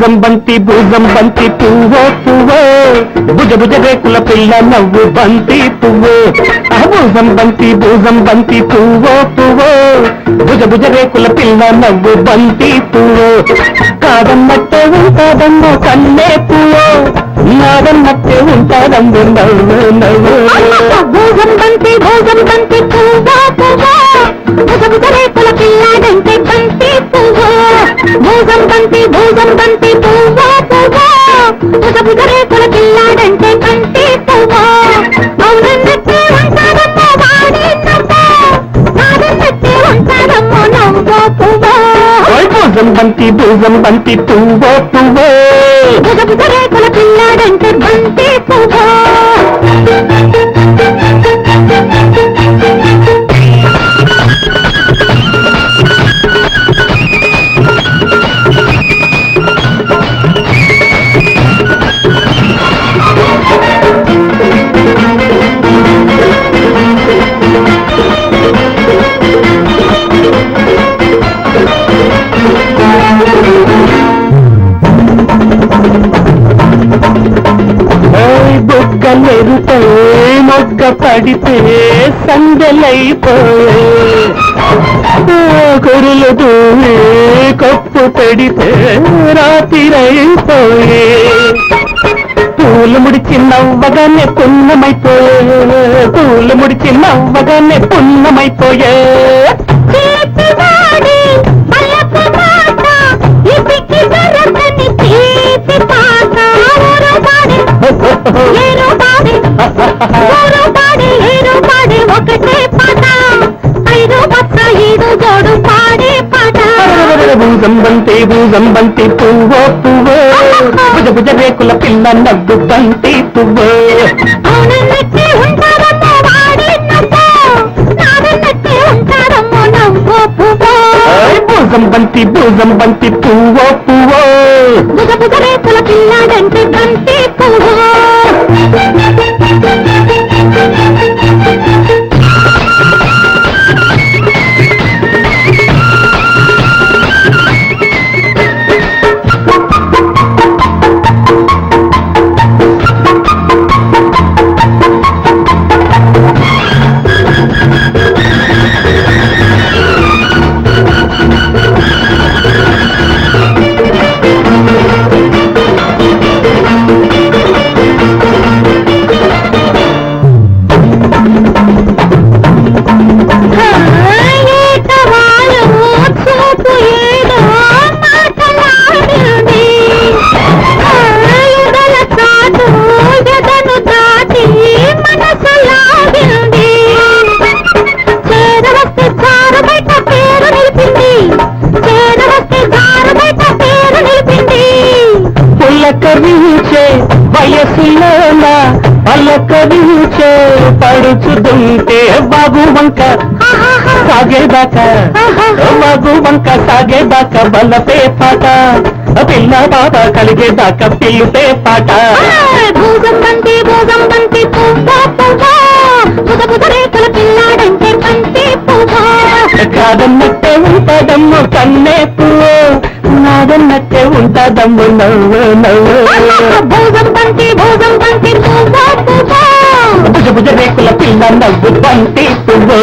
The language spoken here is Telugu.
భుజం బంతి భుజం బంతి పువ్వో పువ్వో. భుజ భుజ రేకుల పిల్ల నవ్వు బంతి పువ్వు. భుజం బంతి భుజం బంతి పువ్వో పువ్వో. భుజ భుజ రేకుల పిల్ల నవ్వు బంతి పువ్వు. కాదన్నట్టే ఉంటాదమ్మ కన్నే పువ్వు. నాదన్నట్టే ఉంటాదమ్మ నవ్వు నవ్వు. భూజం బంతి భూజం బంతి పువ్వో పువ్వో. ఓయ్ బంతి భూజం బంతి పువ్వో పువ్వో. భుజ భుజ పిల్లాడంటే బంతి పువ్వు. బొగ్గ మెరుపే మొగ్గ పడితే సందెలైపోయే కురులు దూవి కప్పు పెడితే రాత్రిరైపోయే పూలు ముడిచి నవ్వగానే పున్నమైపోయే పూలు ముడిచి నవ్వగానే పున్నమైపోయే చేతివాడి ఊరు పాడి ఏరు పాడి ఒకటే పాట. ఐదు పక్క ఏడు జోడు పాడే పాట. భూజం బంతి భూజం బంతి పువ్వో పువ్వో. భుజ భుజ రేకుల పిల్ల నవ్వు బంతి పువ్వో. భూజం బంతి భూజం బంతి పువ్వో. పువ్వో పులకరించే వయసులోన? పలకరించే పడుచుతుంటే బాబు వంక. సాగేదాకా బాబు వంక సాగేదాకా బలపే పాట. పిల్ల బాబా కలిగేదాకా పిల్లుపే పాట. భూజం బంతి కాదన్నట్టే ఉంటదమ్ము కన్నే పువ్వు నాదన్నట్టే ఉంటదమ్ము నవ్వు నవ్వు. భూజం భుజ రేకుల పిల్ల నవ్వు బంతి పువ్వు.